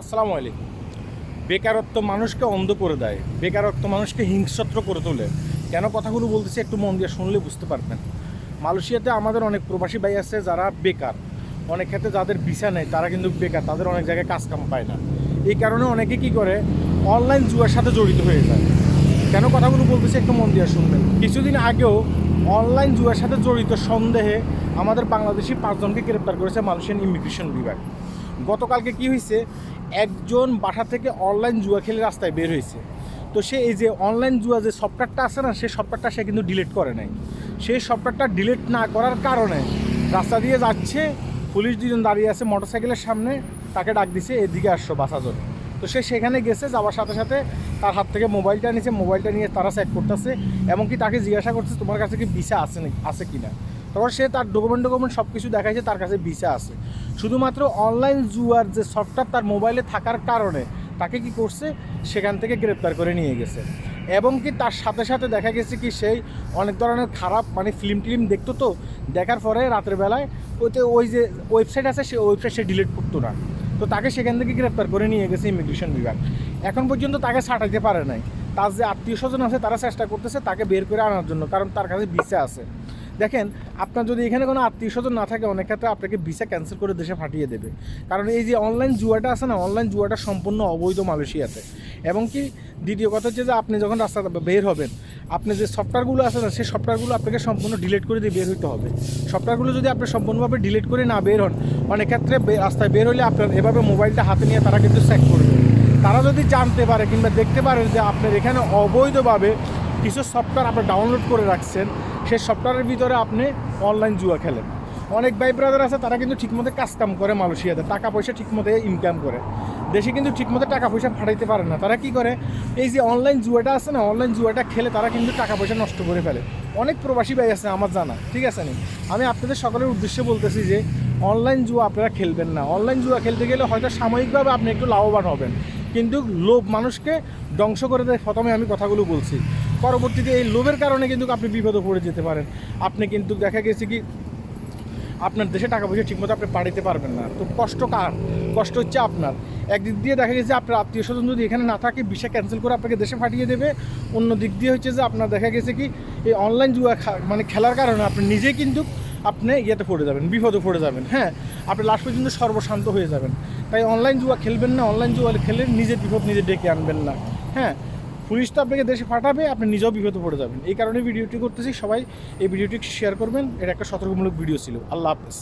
আসসালামু আলাইকুম। বেকারত্ব মানুষকে অন্ধ করে দেয়, বেকারত্ব মানুষকে হিংস্রত্র করে তোলে। কেন কথাগুলো বলতেছি একটু মন দিয়ে শুনলে বুঝতে পারবেন। মালয়েশিয়াতে আমাদের অনেক প্রবাসী ভাই আছে যারা বেকার। অনেক ক্ষেত্রে যাদের ভিসা নেই, তারা কিন্তু বেকার, তাদের অনেক জায়গায় কাজ কাম পায় না। এই কারণে অনেকে কি করে, অনলাইন জুয়ার সাথে জড়িত হয়ে যায়। কেন কথাগুলো বলতেছি একটু মন দিয়ে শুনবেন। কিছুদিন আগেও অনলাইন জুয়ার সাথে জড়িত সন্দেহে আমাদের বাংলাদেশি পাঁচজনকে গ্রেপ্তার করেছে মালয়েশিয়ান ইমিগ্রেশন বিভাগ। গতকালকে কি হয়েছে একজন বাসা থেকে অনলাইন জুয়া খেলে রাস্তায় বের হয়েছে। তো সে এই যে অনলাইন জুয়া যে সফটওয়্যারটা আছে না সেই সফটওয়্যারটা সে কিন্তু ডিলিট করে নাই। সেই সফটওয়্যারটা ডিলিট না করার কারণে রাস্তা দিয়ে যাচ্ছে, পুলিশ দুজন দাঁড়িয়ে আছে মোটরসাইকেলের সামনে, তাকে ডাক দিছে, এদিকে আসছো বাসাজন। তো সে সেখানে গেছে, যাওয়ার সাথে সাথে তার হাত থেকে মোবাইলটা নিয়েছে মোবাইলটা নিয়ে তারা চেক করতেছে, এমনকি তাকে জিজ্ঞাসা করছে তোমার কাছে কি ভিসা আছে নাকি, আছে কি না তারপর সে তার ডকুমেন্ট ডকুমেন্ট সব কিছু দেখাইছে, তার কাছে ভিসা আছে। শুধুমাত্র অনলাইন জুয়ার যে সফটওয়্যার তার মোবাইলে থাকার কারণে তাকে কি করছে? সেখান থেকে গ্রেপ্তার করে নিয়ে গেছে। এবং কি তার সাথে সাথে দেখা গেছে কি সেই অনেক ধরনের খারাপ মানে ফিল্ম টিলিম দেখতো তো, দেখার পরে রাতের বেলায় ওইতে ওই যে ওয়েবসাইট আছে সেই ওয়েবসাইট সে ডিলিট করতো না। তো তাকে সেখান থেকে গ্রেপ্তার করে নিয়ে গেছে ইমিগ্রেশন বিভাগ। এখন পর্যন্ত তাকে ছাটাইতে পারে নাই। তার যে আত্মীয় স্বজন আছে তারা চেষ্টা করতেছে তাকে বের করে আনার জন্য, কারণ তার কাছে ভিসা আছে। দেখেন, আপনার যদি এখানে কোনো আত্মীয় স্বজন না থাকে, অনেক ক্ষেত্রে আপনাকে ভিসা ক্যান্সেল করে দেশে পাঠিয়ে দেবে। কারণ এই যে অনলাইন জুয়াটা আছে না অনলাইন জুয়াটা সম্পূর্ণ অবৈধ মালয়েশিয়াতে। এবং কি, দ্বিতীয় কথা হচ্ছে যে আপনি যখন রাস্তা বের হবেন, আপনি যে সফটওয়্যারগুলো আছে না, সেই সফটওয়্যারগুলো আপনাকে সম্পূর্ণ ডিলিট করে দিয়ে বের হতে হবে। সফটওয়্যারগুলো যদি আপনি সম্পূর্ণভাবে ডিলিট করে না বের হন, অনেক ক্ষেত্রে রাস্তায় বের হলে আপনার এভাবে মোবাইলটা হাতে নিয়ে তারা কিন্তু চেক করবে। তারা যদি জানতে পারে কিংবা দেখতে পারেন যে আপনার এখানে অবৈধভাবে কিছু সফটওয়্যার আপনি ডাউনলোড করে রাখছেন সেই সফটওয়্যারের ভিতরে আপনি অনলাইন জুয়া খেলেন। অনেক ভাই ব্রাদার আছে, তারা কিন্তু ঠিকমতো কাজ কাম করে মালয়েশিয়াতে, টাকা পয়সা ঠিকমতো ইনকাম করে। দেশে কিন্তু ঠিকমতো টাকা পয়সা ফাটাইতে পারে না। তারা কি করে? এই যে অনলাইন জুয়াটা আছে না অনলাইন জুয়াটা খেলে তারা কিন্তু টাকা পয়সা নষ্ট করে ফেলে। অনেক প্রবাসী ভাই আছে, আমার জানা। ঠিক আছে নি? আমি আপনাদের সকলের উদ্দেশ্যে বলতেছি যে অনলাইন জুয়া আপনারা খেলবেন না। অনলাইন জুয়া খেলতে গেলে হয়তো সাময়িকভাবে আপনি একটু লাভবান হবেন। কিন্তু লোভ মানুষকে ধ্বংস করে দেয়। প্রথমে আমি কথাগুলো বলছি। পরবর্তীতে এই লোভের কারণে কিন্তু আপনি বিপদে পড়ে যেতে পারেন। আপনি কিন্তু দেখা গেছে কি, আপনার দেশে টাকা পয়সা ঠিকমতো আপনি পাঠাতে পারবেন না। তো কষ্ট কার? কষ্ট হচ্ছে আপনার। একদিক দিয়ে দেখা গেছে আপনার আত্মীয় স্বজন যদি এখানে না থাকে, ভিসা ক্যান্সেল করে আপনাকে দেশে পাঠিয়ে দেবে। অন্য দিক দিয়ে হচ্ছে যে আপনার দেখা গেছে কি, এই অনলাইন জুয়া মানে খেলার কারণে আপনি নিজেই কিন্তু আপনি ইয়েতে পড়ে যাবেন, বিপদে পড়ে যাবেন। হ্যাঁ আপনি লাস্ট পর্যন্ত সর্বশান্ত হয়ে যাবেন। তাই অনলাইন জুয়া খেলবেন না, অনলাইন জুয়া খেলে নিজের বিপদ নিজে ডেকে আনবেন না। হ্যাঁ পুলিশ তো আপনাকে দেশে পাঠাবে, আপনি নিজেও বিপদে পড়ে যাবেন। এই কারণে ভিডিওটি করতেছি। সবাই এই ভিডিওটি শেয়ার করবেন। এটা একটা সতর্কমূলক ভিডিও ছিল। আল্লাহ হাফেজ।